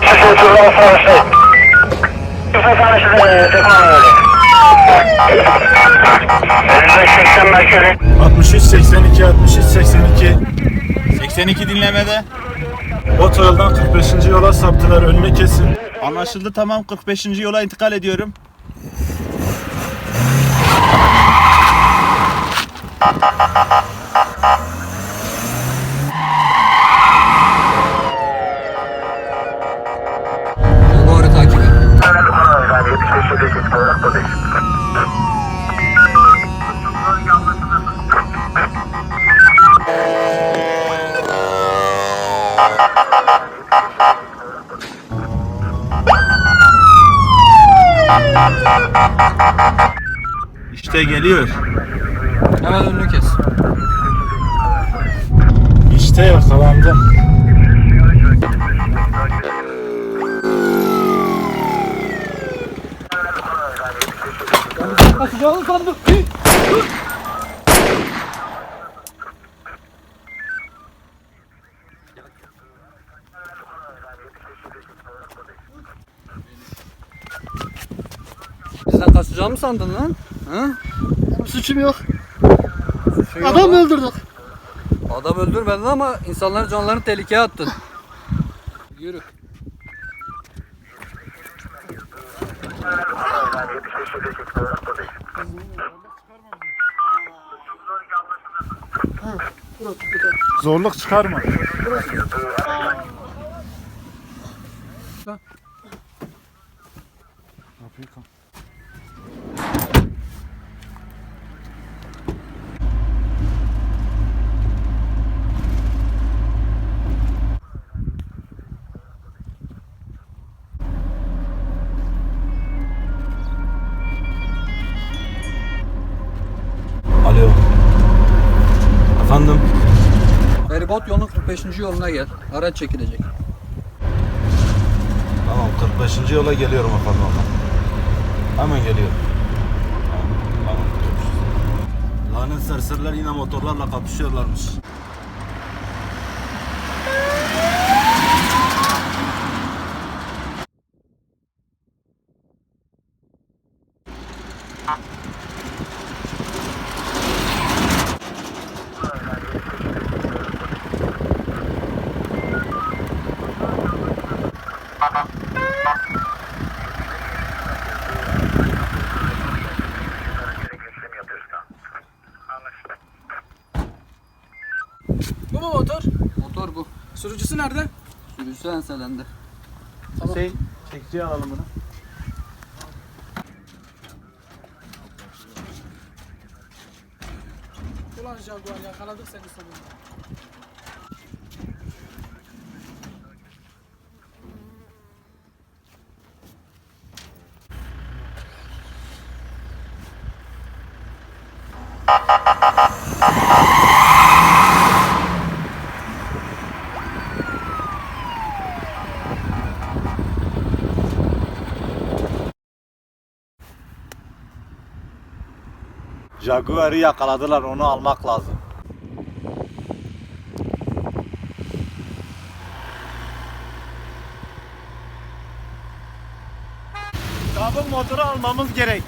Şu çocuğun savaşı. Küfür tanıştı Tekman öyle. 85-80 merkezi. 63 82 63 82 82 dinlemede. Otoyoldan 45. yola saptılar önüne kesin. Anlaşıldı tamam 45. yola intikal ediyorum. İşte geliyor. Hemen önünü kes. İşte yakalandım. Bizden kaçacağımı sandın lan? Ha? Suçum yok. Suçun yok Adam mu? öldürdük. Adam öldürmedin ama insanların canlarını tehlikeye attın. Yürü. Zorluk çıkarma. Kap- Efendim? Feribot yolunun 45. yoluna gel. Araç çekilecek. Tamam 45. yola geliyorum efendim. Hemen geliyorum. Tamam, tamam. Lanet serseriler yine motorlarla kapışıyorlarmış. Bu mu motor? Motor bu. Sürücüsü nerede? Sürücüsü enselendi. Hüseyin çekiciyi alalım bunu. Ulan Jaguar yakaladık seni sonunda. Jaguar'ı yakaladılar onu almak lazım. Kabın motoru almamız gerek.